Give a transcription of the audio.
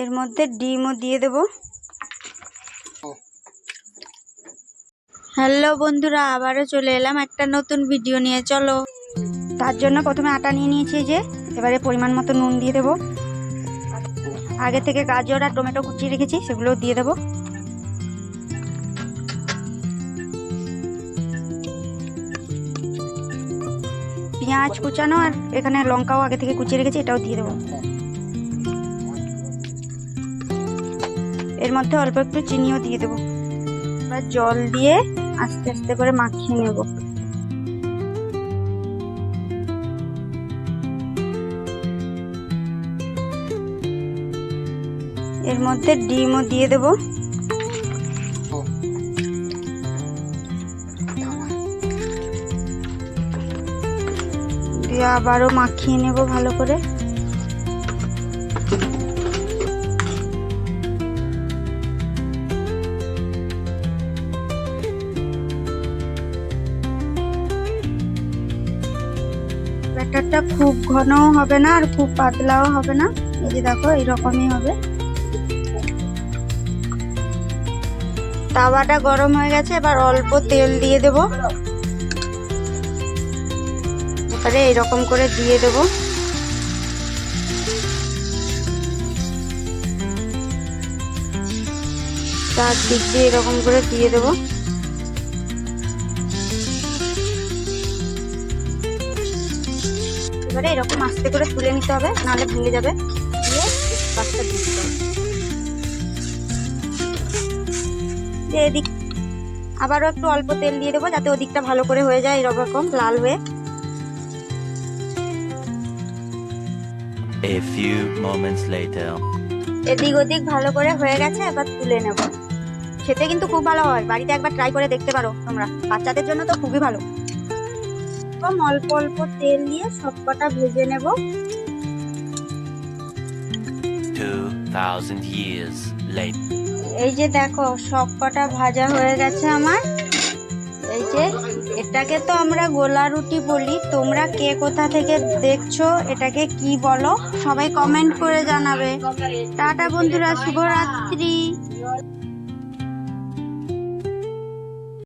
এর মধ্যে ডিমও দিয়ে দেব। হ্যালো বন্ধুরা, আবারও চলে এলাম একটা নতুন ভিডিও নিয়ে, চলো। তার জন্য প্রথমে আটা নিয়ে নিয়েছি যে, এবারে পরিমাণ মতো নুন দিয়ে দেবো। আগে থেকে গাজর আর টমেটো কুচিয়ে রেখেছি, সেগুলোও দিয়ে দেবো। পেঁয়াজ কুচানো আর এখানে লঙ্কাও আগে থেকে কুচিয়ে রেখেছি, এটাও দিয়ে দেবো। এর মধ্যে অল্প একটু চিনিও দিয়ে দেবো। এবার জল দিয়ে আস্তে আস্তে করে মাখিয়ে নেব। এর মধ্যে ডিমও দিয়ে দেবো। দিয়ে আবারও মাখিয়ে নেব ভালো করে। ব্যাটারটা খুব ঘনও হবে না আর খুব পাতলাও হবে না। এই যে দেখো, এইরকমই হবে। তাওয়াটা গরম হয়ে গেছে, এবার অল্প তেল দিয়ে দেব। এবারে এইরকম করে দিয়ে দেব। চার দিক দিয়ে এরকম করে দিয়ে দেবো। এবারে এরকম আস্তে করে তুলে নিতে হবে নাহলে ভেঙে যাবে। দিয়ে পাঁচটা দিতে হবে। এদিক আবারও একটু অল্প তেল দিয়ে দেবো যাতে ওদিকটা ভালো করে হয়ে যায় এরকম লাল হয়ে। A few moments later. এদিক ওদিক ভালো করে হয়ে গেছে এবার তুলে নেব। খেতে কিন্তু খুব ভালো হয় বাড়িতে একবার ট্রাই করে দেখতে পারো তোমরা। বাচ্চাদের জন্য তো খুবই ভালো। এরকম অল্প অল্প তেল দিয়ে সবকটা ভেজে নেব। 2000 years later. এই যে দেখো সব কটা ভাজা হয়ে গেছে আমার। এই যে এটাকে তো আমরা গোলা রুটি বলি। তোমরা কে কোথা থেকে দেখছ এটাকে কি বলো সবাই কমেন্ট করে জানাবে। টাটা বন্ধুরা শুভরাত্রি।